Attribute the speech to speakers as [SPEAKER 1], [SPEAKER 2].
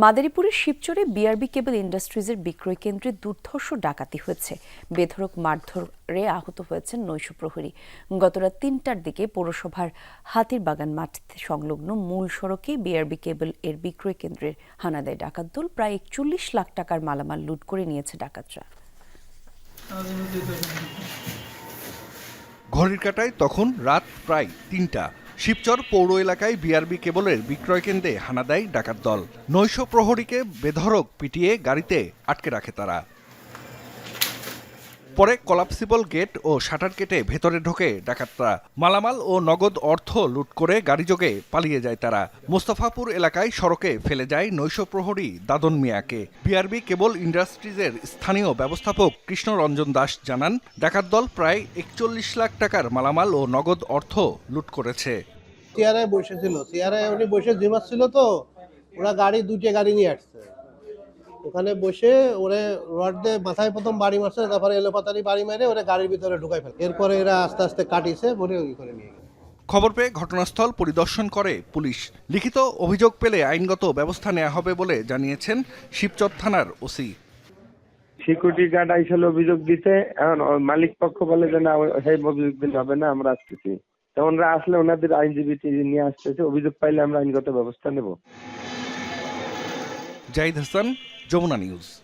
[SPEAKER 1] মাদারীপুরের শিবচরে বিআরবি কেবল ইন্ডাস্ট্রিজের বিক্রয় কেন্দ্রে দুর্ধর্ষ ডাকাতি হয়েছে। বেধড়ক মারধরে আহত হয়েছেন নৈশ প্রহরী। গতরাত তিনটার দিকে পৌরসভার হাতির বাগান মাঠ সংলগ্ন মূল সড়কে বিআরবি কেবল এর বিক্রয় কেন্দ্রের হানা দেয় ডাকাত দল। প্রায় একচল্লিশ লাখ টাকার মালামাল লুট করে নিয়েছে ডাকাতরা।
[SPEAKER 2] ঘড়ির কাটায় তখন রাত প্রায় তিনটা। শিবচর পৌর এলাকায় বিআরবি কেবলের বিক্রয় কেন্দ্রে হানা দেয় ডাকাত দল। নৈশ প্রহরীকে বেধরক পিটিয়ে গাড়িতে আটকে রাখে তারা। পরে কলাপসিবল গেট ও শাটার কেটে ভেতরে ঢোকে ডাকাতরা। মালামাল ও নগদ অর্থ লুট করে গাড়িযোগে পালিয়ে যায় তারা। মোস্তফাপুর এলাকায় সড়কে ফেলে যায় নৈশ প্রহরী দাদন মিয়াকে। বিআরবি কেবল ইন্ডাস্ট্রিজের স্থানীয় ব্যবস্থাপক কৃষ্ণরঞ্জন দাস জানান, ডাকাত দল প্রায় একচল্লিশ লাখ টাকার মালামাল ও নগদ অর্থ লুট করেছে।
[SPEAKER 3] চেয়ারে বসেছিল চেয়ারে উনি বসে ছিল তো, ওরা গাড়ি, দুইটা গাড়ি নিয়ে আসছে। ওখানে বসে ওরে রড দিয়ে মাথায় প্রথম বাড়ি মারছে তারপরে এলোপাতারি বাড়ি মেরে ওরে গাড়ির ভিতরে ঢুকাই ফেলে। এরপরে এরা আস্তে আস্তে কাটিছে বলে ওই করে নিয়ে গেছে।
[SPEAKER 2] খবর পেয়ে ঘটনাস্থল পরিদর্শন করে পুলিশ। লিখিত অভিযোগ পেলে আইনগত ব্যবস্থা নেওয়া হবে বলে জানিয়েছেন শিবচর থানার ওসি।
[SPEAKER 4] সিকিউরিটি গার্ড আইসলে অভিযোগ দিতে এখন মালিক পক্ষ বলে যে না সেই অভিযোগ দিলে হবে না আমরা আসতেছি। তো ওনারা আসলে ওনাদের আইনজীবী নিয়ে আসতেছে অভিযোগ পাইলে আমরা আইনগত ব্যবস্থা নেব।
[SPEAKER 2] জাহিদ হাসান যমুনা নিউজ।